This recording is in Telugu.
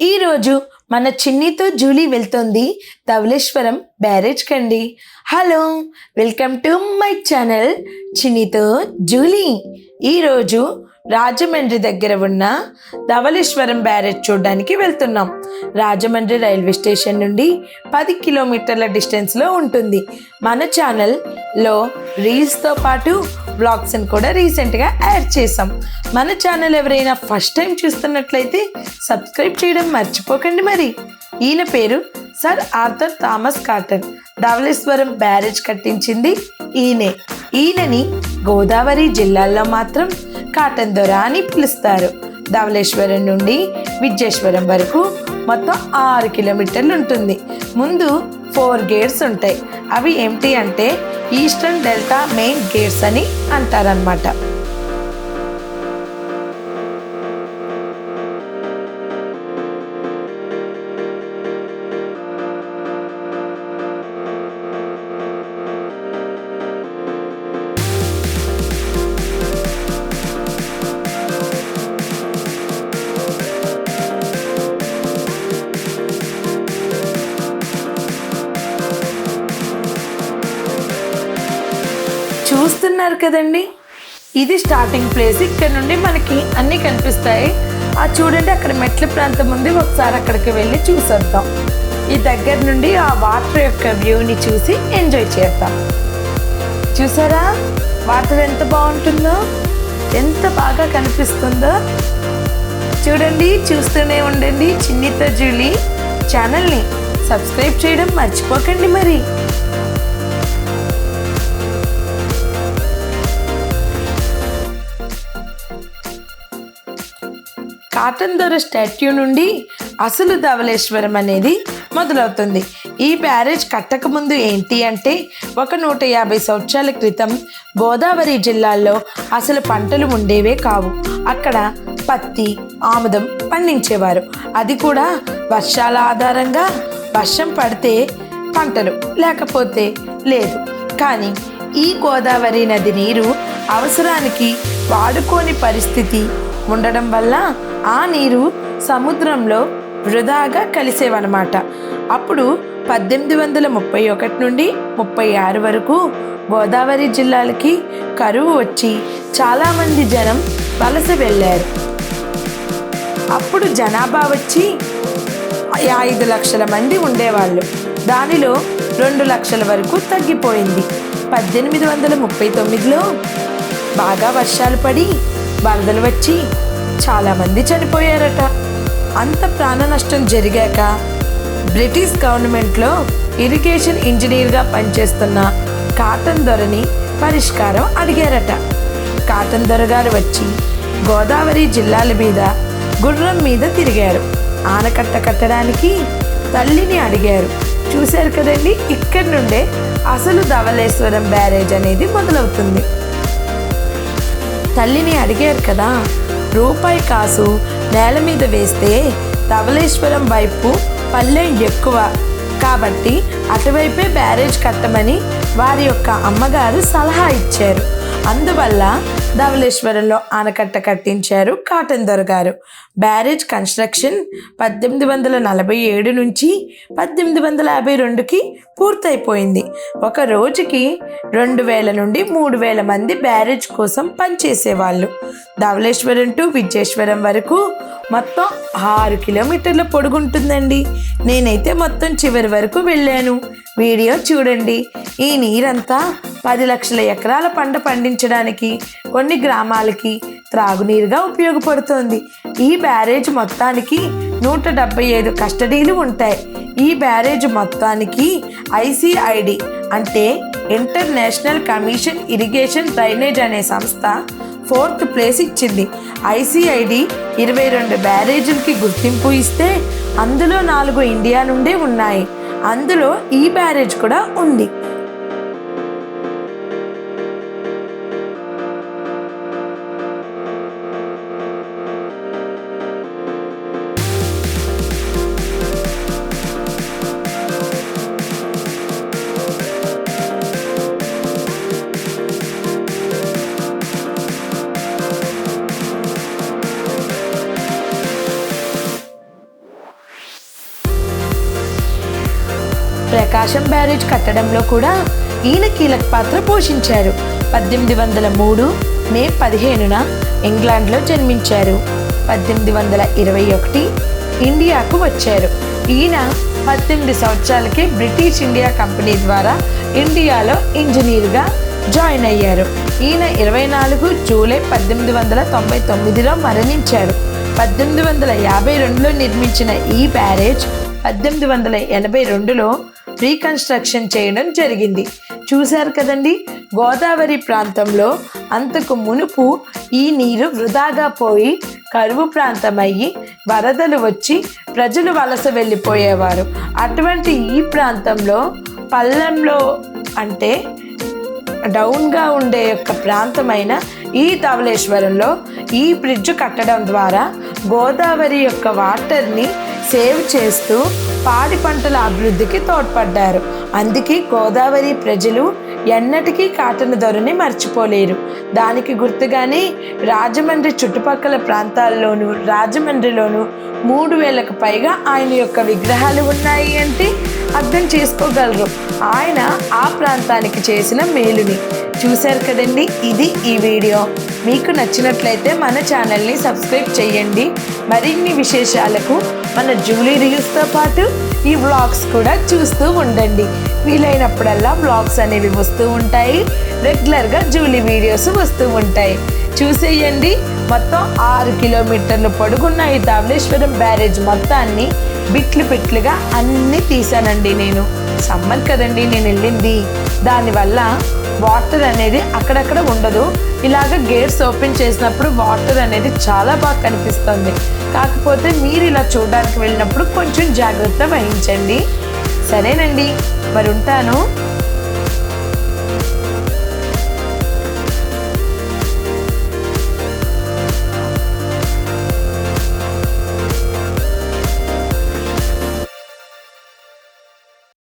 ఈరోజు మన చిన్నితో జూలీ వెళ్తుంది ధవళేశ్వరం బ్యారేజ్ కండి. Hello welcome to my channel చిన్నితో Julie. ఈరోజు రాజమండ్రి దగ్గర ఉన్న ధవళేశ్వరం బ్యారేజ్ చూడడానికి వెళ్తున్నాం. రాజమండ్రి రైల్వే స్టేషన్ నుండి పది కిలోమీటర్ల డిస్టెన్స్లో ఉంటుంది. మన ఛానల్లో రీల్స్తో పాటు బ్లాగ్స్ని కూడా రీసెంట్గా యాడ్ చేసాం మన ఛానల్ ఎవరైనా ఫస్ట్ టైం చూస్తున్నట్లయితే సబ్స్క్రైబ్ చేయడం మర్చిపోకండి మరి. ఈయన పేరు sir Arthur Thomas Cotton Dowleswaram barrage కట్టించింది ఈయనే. ఈయనని గోదావరి జిల్లాల్లో మాత్రం కాటన్ దొర అని పిలుస్తారు. ధవళేశ్వరం నుండి విద్యేశ్వరం వరకు మొత్తం ఆరు కిలోమీటర్లు ఉంటుంది. ముందు ఫోర్ గేట్స్ ఉంటాయి. అవి ఏమిటి అంటే ఈస్టర్న్ డెల్టా మెయిన్ గేట్స్ అని అంటారనమాట చూస్తున్నారు కదండి? ఇది స్టార్టింగ్ ప్లేస్ ఇక్కడ నుండి మనకి అన్నీ కనిపిస్తాయి. ఆ చూడండి అక్కడ మెట్ల ప్రాంతం ఉంది. ఒకసారి అక్కడికి వెళ్ళి చూసేద్దాం. ఈ దగ్గర నుండి ఆ వాటర్ యొక్క వ్యూని చూసి ఎంజాయ్ చేద్దాం. చూసారా? వాటర్ ఎంత బాగుంటుందో? ఎంత బాగా కనిపిస్తుందో? చూడండి చూస్తూనే ఉండండి. చిన్నిత జూలీ ఛానల్ని సబ్స్క్రైబ్ చేయడం మర్చిపోకండి మరి. కాటందొర స్టాట్యూ నుండి అసలు ధవళేశ్వరం అనేది మొదలవుతుంది. ఈ బ్యారేజ్ కట్టకముందు ఏంటి అంటే ఒక నూట యాభై సంవత్సరాల క్రితం గోదావరి జిల్లాల్లో అసలు పంటలు ఉండేవే కావు. అక్కడ పత్తి ఆముదం పండించేవారు. అది కూడా వర్షాల ఆధారంగా వర్షం పడితే పంటలు లేకపోతే లేదు. కానీ ఈ గోదావరి నది నీరు అవసరానికి వాడుకోని పరిస్థితి ఉండడం వల్ల ఆ నీరు సముద్రంలో వృధాగా కలిసేవన్నమాట. అప్పుడు పద్దెనిమిది వందల ముప్పై ఒకటి నుండి ముప్పై ఆరు వరకు గోదావరి జిల్లాలకి కరువు వచ్చి చాలామంది జనం వలస వెళ్ళారు. అప్పుడు జనాభా వచ్చి ఐదు లక్షల మంది ఉండేవాళ్ళు. దానిలో రెండు లక్షల వరకు తగ్గిపోయింది. పద్దెనిమిది వందల ముప్పై తొమ్మిదిలో బాగా వర్షాలు పడి వరదలు వచ్చి చాలామంది చనిపోయారట. అంత ప్రాణ నష్టం జరిగాక బ్రిటిష్ గవర్నమెంట్లో ఇరిగేషన్ ఇంజనీర్గా పనిచేస్తున్న కాటన్ దొరని పరిష్కారం అడిగారట. కాటన్ దొర గారు వచ్చి గోదావరి జిల్లాల మీద గుర్రం మీద తిరిగారు. ఆనకట్ట కట్టడానికి తల్లిని అడిగారు. చూశారు కదండి ఇక్కడి నుండే అసలు ధవళేశ్వరం బ్యారేజ్ అనేది మొదలవుతుంది. తల్లిని అడిగారు కదా రూపాయి కాసు నేల మీద వేస్తే ధవళేశ్వరం వైపు పల్లెం ఎక్కువ. కాబట్టి అటువైపే బ్యారేజ్ కట్టమని వారి యొక్క అమ్మగారు సలహా ఇచ్చారు. అందువల్ల ధవళేశ్వరంలో ఆనకట్ట కట్టించారు కాటన్ దొరగారు బ్యారేజ్ కన్స్ట్రక్షన్ పద్దెనిమిది వందల నలభై ఏడు నుంచి పద్దెనిమిది వందల యాభై రెండుకి పూర్తయిపోయింది. ఒక రోజుకి రెండు వేల నుండి మూడు వేల మంది బ్యారేజ్ కోసం పనిచేసేవాళ్ళు. ధవళేశ్వరం టు విజయేశ్వరం వరకు మొత్తం ఆరు కిలోమీటర్ల పొడుగుంటుందండి. నేనైతే మొత్తం చివరి వరకు వెళ్ళాను. వీడియో చూడండి. ఈ నీరంతా పది లక్షల ఎకరాల పంట పండించడానికి కొన్ని గ్రామాలకి త్రాగునీరుగా ఉపయోగపడుతోంది. ఈ బ్యారేజ్ మొత్తానికి నూట డెబ్బై ఐదు కస్టడీలు ఉంటాయి. ఈ బ్యారేజ్ మొత్తానికి ఐసిఐడి అంటే ఇంటర్నేషనల్ కమిషన్ ఇరిగేషన్ డ్రైనేజ్ అనే సంస్థ ఫోర్త్ ప్లేస్ ఇచ్చింది. ఐసిఐడి ఇరవై రెండు బ్యారేజీలకి గుర్తింపు ఇస్తే అందులో నాలుగు ఇండియా నుండే ఉన్నాయి. అందులో ఈ బ్యారేజ్ కూడా ఉంది. ప్రకాశం బ్యారేజ్ కట్టడంలో కూడా ఈయన కీలక పాత్ర పోషించారు. పద్దెనిమిది వందల మూడు మే పదిహేనున ఇంగ్లాండ్లో జన్మించారు. పద్దెనిమిది వందల ఇరవై ఒకటి ఇండియాకు వచ్చారు. ఈయన పద్దెనిమిది సంవత్సరాలకే బ్రిటిష్ ఇండియా కంపెనీ ద్వారా ఇండియాలో ఇంజనీర్గా జాయిన్ అయ్యారు. ఈయన ఇరవై నాలుగు జూలై పద్దెనిమిది వందల తొంభై తొమ్మిదిలో మరణించారు. పద్దెనిమిది వందల యాభై రెండులో నిర్మించిన ఈ బ్యారేజ్ పద్దెనిమిది వందల ఎనభై రెండులో రీకన్స్ట్రక్షన్ చేయడం జరిగింది. చూశారు కదండి? గోదావరి ప్రాంతంలో అంతకు మునుపు ఈ నీరు వృధాగా పోయి కరువు ప్రాంతం అయ్యి వరదలు వచ్చి ప్రజలు వలస వెళ్ళిపోయేవారు. అటువంటి ఈ ప్రాంతంలో పల్లెంలో అంటే డౌన్గా ఉండే యొక్క ప్రాంతమైన ఈ ధవళేశ్వరంలో ఈ బ్రిడ్జ్ కట్టడం ద్వారా గోదావరి యొక్క వాటర్ని సేవ్ చేస్తూ పాడి పంటల అభివృద్ధికి తోడ్పడ్డారు. అందుకే గోదావరి ప్రజలు ఎన్నటికీ కాటన ధరని మర్చిపోలేరు. దానికి గుర్తుగానే రాజమండ్రి చుట్టుపక్కల ప్రాంతాల్లోనూ రాజమండ్రిలోనూ మూడు వేలకు పైగా ఆయన యొక్క విగ్రహాలు ఉన్నాయి అంటే అర్థం చేసుకోగలరు. ఆయన ఆ ప్రాంతానికి చేసిన మేలుని. చూశారు కదండి ఇది ఈ వీడియో. మీకు నచ్చినట్లయితే మన ఛానల్ని సబ్స్క్రైబ్ చేయండి. మరిన్ని విశేషాలకు మన జూలీ రీల్స్తో పాటు ఈ వ్లాగ్స్ కూడా చూస్తూ ఉండండి. వీలైనప్పుడల్లా వ్లాగ్స్ అనేవి వస్తూ ఉంటాయి. రెగ్యులర్గా జూలీ వీడియోస్ వస్తూ ఉంటాయి. చూసేయండి. మొత్తం ఆరు కిలోమీటర్లు పొడుగున్న ఈ తామలేశ్వరం బ్యారేజ్ మొత్తాన్ని బిట్లు బిట్లుగా అన్నీ తీసానండి నేను. సమ్మర్ కదండి నేను వెళ్ళింది. దానివల్ల వాటర్ అనేది అక్కడక్కడ ఉండదు. ఇలాగ గేట్స్ ఓపెన్ చేసినప్పుడు వాటర్ అనేది చాలా బాగా కనిపిస్తుంది. కాకపోతే మీరు ఇలా చూడడానికి వెళ్ళినప్పుడు కొంచెం జాగ్రత్త వహించండి. సరేనండి మరి ఉంటాను.